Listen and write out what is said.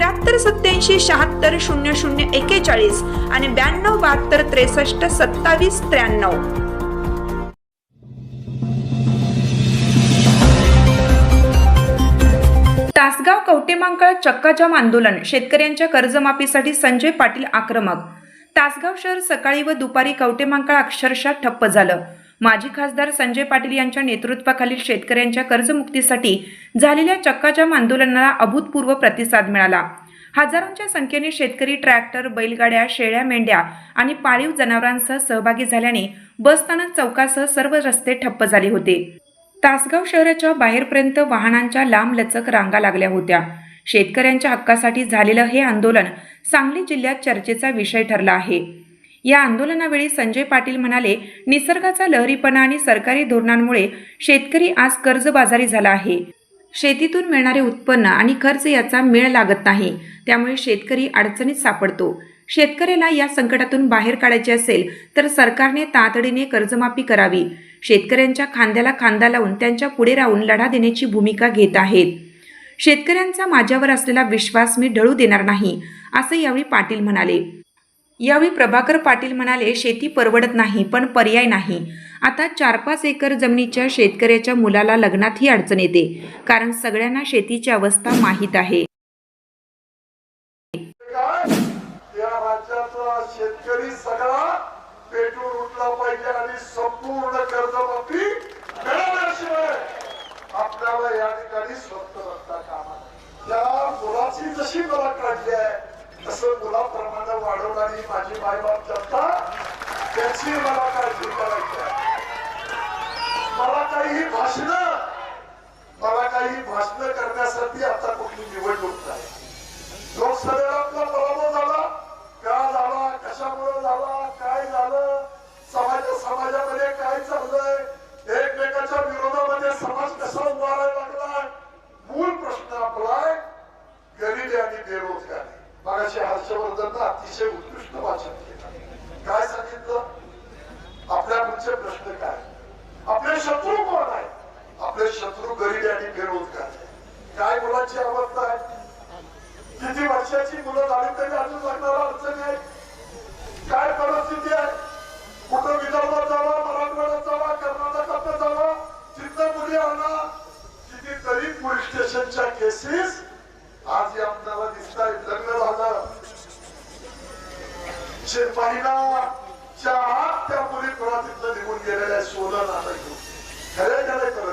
त्र्याहत्तर सत्याऐंशी शहात्तर शून्य शून्य एकेचाळीस आणि ब्याण्णव बहात्तर त्रेसष्ट सत्तावीस त्र्याण्णव. तासगाव कवटेमांकाळ चक्काजाम आंदोलन. शेतकऱ्यांच्या कर्जमाफीसाठी संजय पाटील आक्रमक. तासगाव शहर सकाळी व दुपारी कवटेमांकाळ अक्षरशः ठप्प झालं. माजी खासदार संजय पाटील यांच्या नेतृत्वाखालील शेतकऱ्यांच्या कर्जमुक्तीसाठी झालेल्या चक्काजाम आंदोलनाला अभूतपूर्व प्रतिसाद मिळाला. हजारोंच्या संख्येने शेतकरी ट्रॅक्टर बैलगाड्या शेळ्या मेंढ्या आणि पाळीव जनावरांसह सहभागी झाल्याने बसस्थानक चौकासह सर्व रस्ते ठप्प झाले होते. तासगाव शहराच्या बाहेरपर्यंत वाहनांच्या लांबलचक रांगा लागल्या होत्या. शेतकऱ्यांच्या हक्कासाठी झालेलं हे आंदोलन सांगली जिल्ह्यात चर्चेचा विषय ठरला आहे. या आंदोलनावेळी संजय पाटील म्हणाले निसर्गाचा लहरीपणा आणि सरकारी धोरणांमुळे शेतकरी आज कर्जबाजारी झाला आहे. शेतीतून मिळणारे उत्पन्न आणि खर्च याचा मेळ लागत नाही. त्यामुळे शेतकरी अडचणीत सापडतो. शेतकऱ्याला या संकटातून बाहेर काढायचे असेल तर सरकारने तातडीने कर्जमाफी करावी. शेतकऱ्यांच्या खांद्याला खांदा लावून त्यांच्या पुढे राहून लढा देण्याची भूमिका घेत आहेत. शेतकऱ्यांचा माझ्यावर असलेला विश्वास मी ढळू देणार नाही असं यावेळी पाटील म्हणाले. यावेळी प्रभाकर पाटील म्हणाले शेती परवडत नाही पण पर्याय नाही. आता चार पाच एकर जमिनीच्या शेतकऱ्याच्या मुलाला लग्नात ही अडचण येते कारण सगळ्यांना शेतीची अवस्था माहीत आहे. शेतकरी सगळा पेटून उठला पाहिजे आणि संपूर्ण कर्जमाफी मिळवल्याशिवाय आपल्याला या ठिकाणी स्वस्त रस्ता कामा त्या मुलाची जशी मला काढली आहे असं मुलाप्रमाणे वाढवणारी माझी मायबाप जनता त्याची मला काळजी करायची आहे. मला काही भाषण मला काही भाषण करण्यासाठी आता कुठली निवडणूक नाही लोकसभेला आपला पराभव झाला का झाला कशामुळे झाला काय झालं समाज समाजामध्ये काय चाललंय एकमेकाच्या विरोधामध्ये समाज कसा उभारायला लागलाय मूळ प्रश्न आपला आहे गरिबी आणि बेरोजगारी मगाशी अतिशय उत्कृष्ट वाचन केलं. काय सांगितलं? आपल्या पुढचे प्रश्न काय आपले शत्रू कोण आहे आपले शत्रू गरिबी आणि बेरोजगार काय मुलाची अवस्था आहे किती वर्षाची मुलं झाली तरी अजून लग्नाला अडचणी आहे काय परिस्थिती आहे कुठं विदर्भात जावा मराठवाड्यात जावा कर्नाटकात जावा तिथं मुली आणा कितीतरी पोलीस स्टेशनच्या केसेस आज या आपल्याला दिसत आहेत लग्न झालं महिनाच्या आत त्या मुली पुन्हा निघून गेलेल्या सोनं नाणं घेऊन. खरे खरे करत